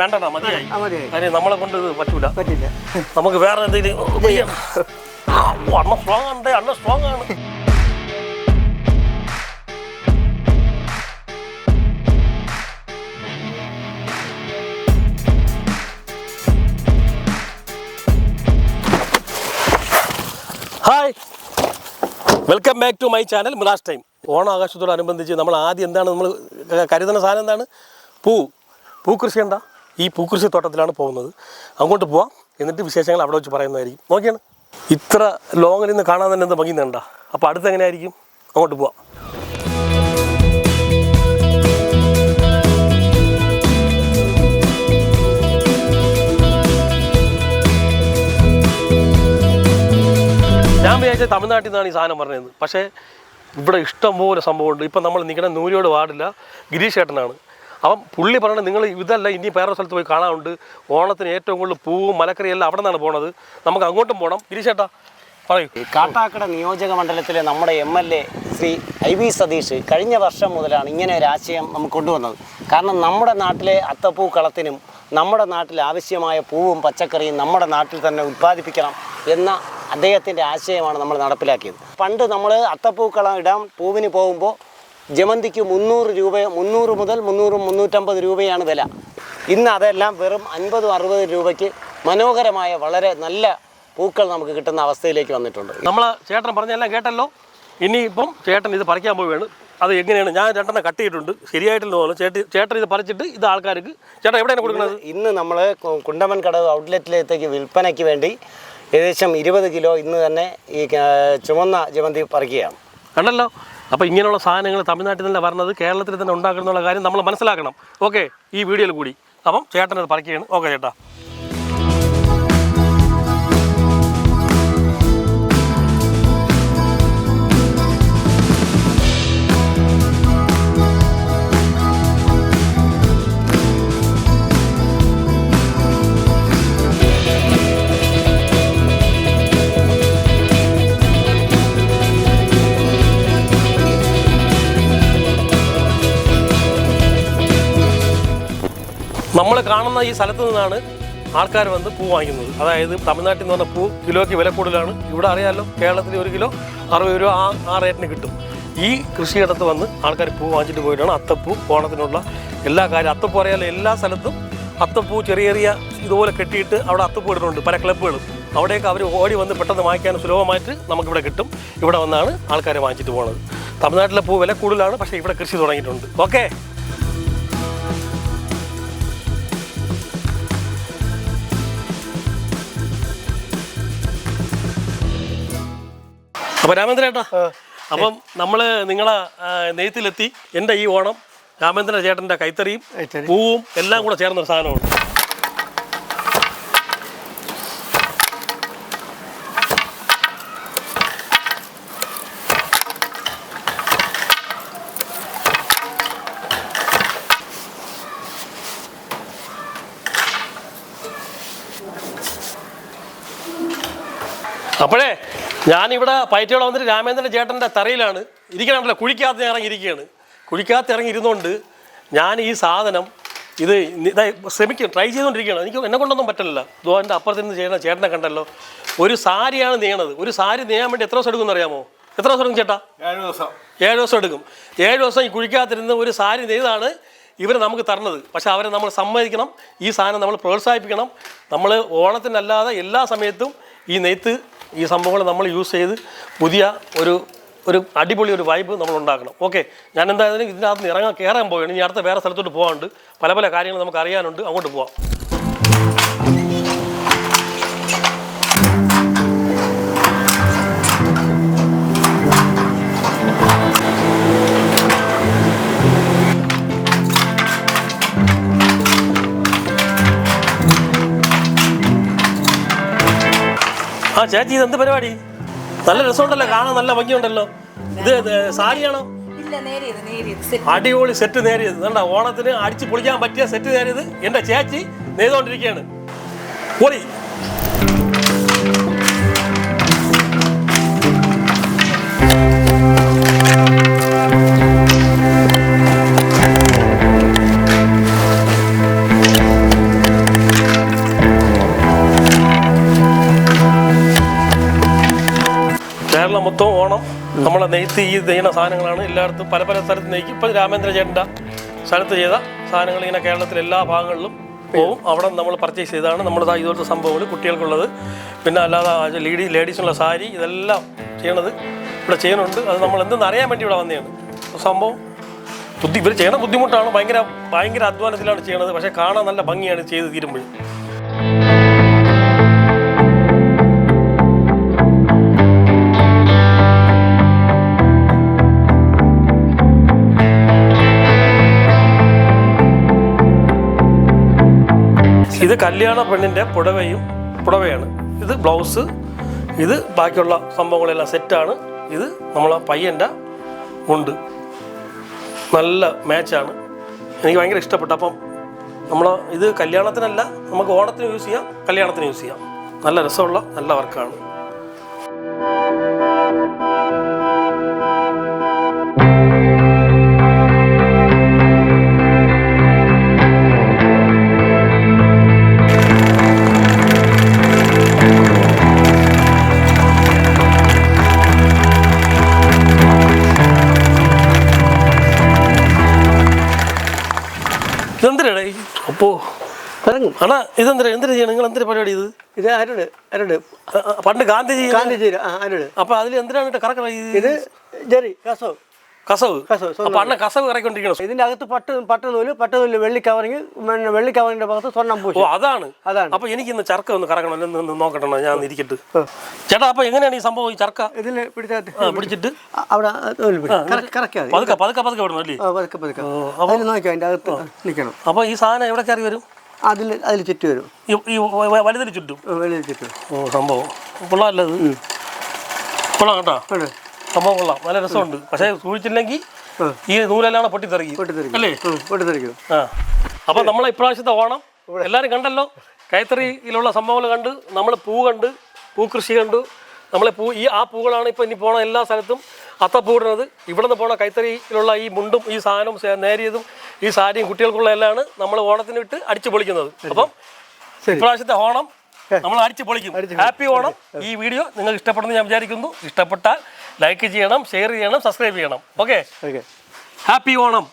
വേണ്ടടാ മതിയായി. നമ്മളെ കൊണ്ട് ഇത് പറ്റൂല. പറ്റില്ല. നമുക്ക് വേറെ എന്തെങ്കിലും അണ്ണ സ്ട്രോങ് ആണ് അണ്ണ സ്ട്രോങ് ആണ്. Hi welcome back to my channel mirrors time ഓണാകാശത്തോടനുബന്ധിച്ച് നമ്മൾ ആദ്യം എന്താണ് നമ്മൾ കരുതുന്ന സാധനം എന്താണ്? പൂ. പൂക്കൃഷി എന്താ? ഈ പൂക്കൃഷി തോട്ടത്തിലാണ് പോകുന്നത്. അങ്ങോട്ട് പോവാം. എന്നിട്ട് വിശേഷങ്ങൾ അവിടെ വെച്ച് പറയുന്നതായിരിക്കും. നോക്കിയാണ്. ഇത്ര ലോങ്ങിൽ നിന്ന് കാണാൻ തന്നെ എന്ത് ഭംഗിയുന്നുണ്ടാ അപ്പോൾ അടുത്ത് എങ്ങനെയായിരിക്കും? അങ്ങോട്ട് പോവാം. ഞാൻ വിചാരിച്ച തമിഴ്നാട്ടിൽ നിന്നാണ് ഈ സാധനം പറഞ്ഞത്. പക്ഷേ ഇവിടെ ഇഷ്ടംപോലെ സംഭവമുണ്ട് ഇപ്പം നമ്മൾ നിൽക്കുന്ന നൂരിയോട് വാർഡില്ല ഗിരീഷ് ചേട്ടനാണ് അപ്പം പുള്ളി പറയണത് നിങ്ങൾ ഇതല്ല ഇനി വേറെ സ്ഥലത്ത് പോയി കാണാനുണ്ട്. ഓണത്തിന് ഏറ്റവും കൂടുതൽ പൂവും മലക്കറിയെല്ലാം അവിടെ നിന്നാണ് പോണത്. നമുക്ക് അങ്ങോട്ടും പോകണം ഗിരീഷ് ചേട്ടാ പറയൂ കാട്ടാക്കട നിയോജക മണ്ഡലത്തിലെ നമ്മുടെ M L A Shri I V Satheesh കഴിഞ്ഞ വർഷം മുതലാണ് ഇങ്ങനെ ഒരു ആശയം നമുക്ക് കൊണ്ടുവന്നത്. കാരണം നമ്മുടെ നാട്ടിലെ അത്തപ്പൂ കളത്തിനും നമ്മുടെ നാട്ടിൽ ആവശ്യമായ പൂവും പച്ചക്കറിയും നമ്മുടെ നാട്ടിൽ തന്നെ ഉത്പാദിപ്പിക്കണം എന്ന അദ്ദേഹത്തിന്റെ ആശയമാണ് നമ്മൾ നടപ്പിലാക്കിയത്. പണ്ട് നമ്മൾ അത്തപ്പൂക്കളം ഇടാൻ പൂവിന് പോകുമ്പോൾ ജമന്തിക്ക് മുന്നൂറ് രൂപ മുന്നൂറ് മുതൽ മുന്നൂറ് മുന്നൂറ്റമ്പത് രൂപയാണ് വില. ഇന്ന് അതെല്ലാം വെറും അൻപതും അറുപത് രൂപയ്ക്ക് മനോഹരമായ വളരെ നല്ല പൂക്കൾ നമുക്ക് കിട്ടുന്ന അവസ്ഥയിലേക്ക് വന്നിട്ടുണ്ട്. നമ്മൾ ചേട്ടൻ പറഞ്ഞെല്ലാം കേട്ടല്ലോ. ഇനിയിപ്പം ചേട്ടൻ ഇത് പറിക്കാൻ പോവുകയാണ്. അത് എങ്ങനെയാണ്? ഞാൻ രണ്ടെണ്ണം കട്ടിയിട്ടുണ്ട് ചെയ്തിട്ടുണ്ട്. ശരിയായിട്ടില്ല ചേട്ടി ചേട്ടൻ ഇത് പറിച്ചിട്ട് ഇത് ആൾക്കാർക്ക് ചേട്ടൻ എവിടെയാണ് കൊടുക്കുന്നത്? ഇന്ന് നമ്മൾ കുണ്ടമൻ കടവ് ഔട്ട്ലെറ്റിലേക്ക് വിൽപ്പനയ്ക്ക് വേണ്ടി ഏകദേശം ഇരുപത് കിലോ ഇന്ന് തന്നെ ഈ ചുമന്ന ജമന്തി പറിക്കുകയാണ്. കണ്ടല്ലോ? അപ്പോൾ ഇങ്ങനെയുള്ള സാധനങ്ങൾ തമിഴ്നാട്ടിൽ തന്നെ വരുന്നത് കേരളത്തിൽ തന്നെ ഉണ്ടാക്കുന്നുള്ള കാര്യം നമ്മൾ മനസ്സിലാക്കണം. ഓക്കെ ഈ വീഡിയോയിൽ കൂടി. അപ്പം ചേട്ടനത് പറയുകയാണ് ഓക്കെ ചേട്ടാ. നമ്മൾ കാണുന്ന ഈ സ്ഥലത്ത് നിന്നാണ് ആൾക്കാർ വന്ന് പൂ വാങ്ങിക്കുന്നത്. അതായത് തമിഴ്നാട്ടിൽ നിന്ന് പറഞ്ഞ പൂ കിലോയ്ക്ക് വില കൂടുതലാണ്. ഇവിടെ അറിയാമല്ലോ കേരളത്തിൽ ഒരു കിലോ അറുപത് രൂപ ആ ആ റേറ്റിന് കിട്ടും. ഈ കൃഷിയിടത്ത് വന്ന് ആൾക്കാർ പൂ വാങ്ങിച്ചിട്ട് പോയിട്ടാണ് അത്തപ്പൂ ഓണത്തിനുള്ള എല്ലാ കാര്യം. അത്തപ്പൂ അറിയാമല്ലോ എല്ലാ സ്ഥലത്തും അത്തപ്പൂ ചെറിയ ചെറിയ ഇതുപോലെ കെട്ടിയിട്ട് അവിടെ അത്തപ്പൂ ഇടുന്നുണ്ട് പല ക്ലബ്ബുകളും. അവിടെയൊക്കെ അവർ ഓടി വന്ന് പെട്ടെന്ന് വാങ്ങിക്കാൻ സുലഭമായിട്ട് നമുക്കിവിടെ കിട്ടും. ഇവിടെ വന്നാണ് ആൾക്കാരെ വാങ്ങിച്ചിട്ട് പോകുന്നത് തമിഴ്നാട്ടിലെ പൂ വില കൂടുതലാണ് പക്ഷേ ഇവിടെ കൃഷി തുടങ്ങിയിട്ടുണ്ട്. ഓക്കെ? അപ്പൊ രാമേന്ദ്ര ചേട്ടാ അപ്പം നമ്മൾ നിങ്ങളെ നെയ്ത്തിലെത്തി എന്റെ ഈ ഓണം രാമേന്ദ്ര ചേട്ടന്റെ കൈത്തറിയും പൂവും എല്ലാം കൂടെ ചേർന്നൊരു സാധനമാണ്. അപ്പോഴേ ഞാനിവിടെ പയറ്റോടെ വന്നിട്ട് രാമേന്ദ്രൻ ചേട്ടന്റെ തറയിലാണ്. ഇരിക്കണമല്ലോ കുഴിക്കകത്ത് ഞാൻ ഇറങ്ങി ഇറങ്ങിയിരുന്നുകൊണ്ട് കുഴിക്കകത്ത് ഇറങ്ങി ഇരുന്നുകൊണ്ട് ഞാൻ ഈ സാധനം ഇത് ശ്രമിക്കും ട്രൈ ചെയ്തുകൊണ്ടിരിക്കുകയാണ് എനിക്ക് എന്നെ കൊണ്ടൊന്നും പറ്റില്ല ഇതോ എന്റെ അപ്പുറത്ത് നിന്ന് ചെയ്യുന്ന ചേട്ടനെ കണ്ടല്ലോ. ഒരു സാരിയാണ് നെയ്യണത് ഒരു സാരി നെയ്യാൻ വേണ്ടി എത്ര ദിവസം എടുക്കുമെന്ന് അറിയാമോ എത്ര ദിവസം എടുക്കും ചേട്ടാ? ഏഴ് ദിവസം. ഏഴ് ദിവസം എടുക്കും. ഏഴ് ദിവസം ഈ കുഴിക്കാത്തിരുന്ന് ഒരു സാരി നെയ്താണ് ഇവർ നമുക്ക് തരണത്. പക്ഷെ അവരെ നമ്മൾ സമ്മതിക്കണം. ഈ സാധനം നമ്മൾ പ്രോത്സാഹിപ്പിക്കണം. നമ്മൾ ഓണത്തിനല്ലാതെ എല്ലാ സമയത്തും ഈ നെയ്ത്ത് ഈ സംഭവങ്ങൾ നമ്മൾ യൂസ് ചെയ്ത് പുതിയ ഒരു ഒരു അടിപൊളി ഒരു വൈബ് നമ്മൾ ഉണ്ടാക്കണം. ഓക്കെ ഞാൻ എന്തായാലും ഇതിനകത്ത് ഇറങ്ങാൻ കയറാൻ പോവുകയാണ്. ഇനി അടുത്ത വേറെ സ്ഥലത്തോട്ട് പോകാണ്ട് പല പല കാര്യങ്ങൾ നമുക്ക് അറിയാനുണ്ട്. അങ്ങോട്ട് പോവാം. ചേച്ചി ഇത് എന്ത് പരിപാടി? നല്ല രസമുണ്ടല്ലോ കാണാൻ നല്ല ഭംഗിയുണ്ടല്ലോ. ഇത് സാരിയാണോ? അടിപൊളി സെറ്റ് നേരിയത്. കണ്ട ഓണത്തിന് അടിച്ച് പൊളിക്കാൻ പറ്റിയ സെറ്റ് നേരിയത് എന്റെ ചേച്ചി നെയ്തുകൊണ്ടിരിക്കുകയാണ് പൊളി കേരളം മൊത്തം ഓണം. നമ്മളെ നെയ്ത്ത് ഈ ചെയ്യുന്ന സാധനങ്ങളാണ്. എല്ലായിടത്തും പല പല സ്ഥലത്ത് നെയ്ക്കും ഇപ്പം രാമേന്ദ്ര ചേട്ടന്റെ സ്ഥലത്ത് ചെയ്ത സാധനങ്ങൾ ഇങ്ങനെ കേരളത്തിലെ എല്ലാ ഭാഗങ്ങളിലും പോവും. അവിടെ നമ്മൾ പർച്ചേസ് ചെയ്താണ് നമ്മുടെ ഇതുപോലത്തെ സംഭവങ്ങൾ കുട്ടികൾക്കുള്ളത്. പിന്നെ അല്ലാതെ ലേഡി ലേഡീസിനുള്ള സാരി ഇതെല്ലാം ചെയ്യണത് ഇവിടെ ചെയ്യുന്നുണ്ട്. അത് നമ്മൾ എന്തെന്ന് അറിയാൻ വേണ്ടി ഇവിടെ വന്നതാണ്. സംഭവം ബുദ്ധി ഇവർ ചെയ്യണ ബുദ്ധിമുട്ടാണ്. ഭയങ്കര ഭയങ്കര അധ്വാനത്തിലാണ് ചെയ്യണത്. പക്ഷേ കാണാൻ നല്ല ഭംഗിയാണ് ചെയ്ത് തീരുമ്പോൾ ഇത് കല്യാണ പെണ്ണിന്റെ പുടവയും പുടവയാണ്. ഇത് ബ്ലൗസ് ഇത് ബാക്കിയുള്ള സംഭവങ്ങളെല്ലാം സെറ്റാണ് ഇത് നമ്മളെ പയ്യന്റെ മുണ്ട്. നല്ല മാച്ചാണ് എനിക്ക് ഭയങ്കര ഇഷ്ടപ്പെട്ടു. അപ്പം നമ്മൾ ഇത് കല്യാണത്തിനല്ല നമുക്ക് ഓണത്തിന് യൂസ് ചെയ്യാം കല്യാണത്തിന് യൂസ് ചെയ്യാം. നല്ല രസമുള്ള നല്ല വർക്കാണ് ഇതെന്തിനാണ് അപ്പോ ഇറങ്ങും അണ്ണാ ഇതെന്തിനാ? എന്തിനാ ചെയ്യണം? നിങ്ങൾ എന്തിനാ പരിപാടി ഇത്? ഇത് അരുട് അരുട് പണ്ട് ഗാന്ധിജി ഗാന്ധിജി ആ അരുട് അപ്പൊ അതിൽ എന്തിനാണ് കറക്കണം ഇത് ജെറി കസോ കസവ്. കസവ്, സ്വന്തം അപ്പൊ അണ്ണ കസവ് ഇറക്കൊണ്ടിരിക്കണം ഇതിന്റെ അകത്ത് പട്ട് പട്ട് നൂൽ പട്ട് നൂൽ വെള്ളി കവറിങ് പിന്നെ വെള്ളി കവറിന്റെ ഭാഗത്ത് സ്വർണം ഓ അതാണ്. അതാണ്. അപ്പൊ എനിക്ക് ഇന്ന് ചർക്ക ഒന്ന് കറക്കണം. ഒന്ന് നോക്കട്ടെ ഞാൻ ഇരിക്കട്ട്. ചേട്ടാ അപ്പൊ എങ്ങനെയാണ് ഈ സംഭവം ഈ ചർക്ക? ഇതിൽ പിടിച്ചാൽ പിടിച്ചിട്ട്? അവിടെ പതുക്കെ പതുക്കെ പതുക്കെ വിടണം അല്ലേ? പതുക്കെ പതുക്കെ. അതിൽ നോക്കിയോ അതിന്റെ അകത്ത്? നിൽക്കണം അപ്പൊ ഈ സാധനം എവിടെ കയറി വരും? അതിൽ അതിൽ ചുറ്റി വരും. ഈ ഈ വ- വ- വലുതിന് ചുറ്റും. വെളിയിൽ ചുറ്റും. ഓ സംഭവം. കൊള്ളാമല്ലോ ഇത് കൊള്ളാം കേട്ടോ. സംഭവം കൊള്ളാം. നല്ല രസമുണ്ട്. പക്ഷേ സൂക്ഷിച്ചില്ലെങ്കിൽ ഈ നൂലെല്ലാം പൊട്ടിത്തെറിക്കും. പൊട്ടിത്തെറിക്കും. അല്ലേ? പൊട്ടിത്തെറിക്കും. ആ. അപ്പൊ നമ്മളെ ഇപ്രാവശ്യത്തെ ഓണം എല്ലാവരും കണ്ടല്ലോ? കൈത്തറിയിലുള്ള സംഭവങ്ങൾ കണ്ട് നമ്മൾ പൂ കണ്ട് പൂക്കൃഷി കണ്ടു. നമ്മളെ പൂ ഈ ആ പൂക്കളാണ് ഇപ്പോൾ ഇനി പോണ എല്ലാ സ്ഥലത്തും അത്തപ്പൂടുന്നത് ഇവിടെ നിന്ന് പോണ കൈത്തറിയിലുള്ള ഈ മുണ്ടും ഈ സാധനവും നേരിയതും ഈ സാരിയും കുട്ടികൾക്കുള്ള എല്ലാമാണ് നമ്മൾ ഓണത്തിന് വിട്ട് അടിച്ചു പൊളിക്കുന്നത്. അപ്പം ഇപ്രാവശ്യത്തെ ഓണം നമ്മൾ അടിച്ചു പൊളിക്കും. ഹാപ്പി ഓണം. ഈ വീഡിയോ നിങ്ങൾക്ക് ഇഷ്ടപ്പെടുന്നു ഞാൻ വിചാരിക്കുന്നു. ഇഷ്ടപ്പെട്ടാൽ ലൈക്ക് ചെയ്യണം ഷെയർ ചെയ്യണം സബ്സ്ക്രൈബ് ചെയ്യണം. Okay okay happy Onam.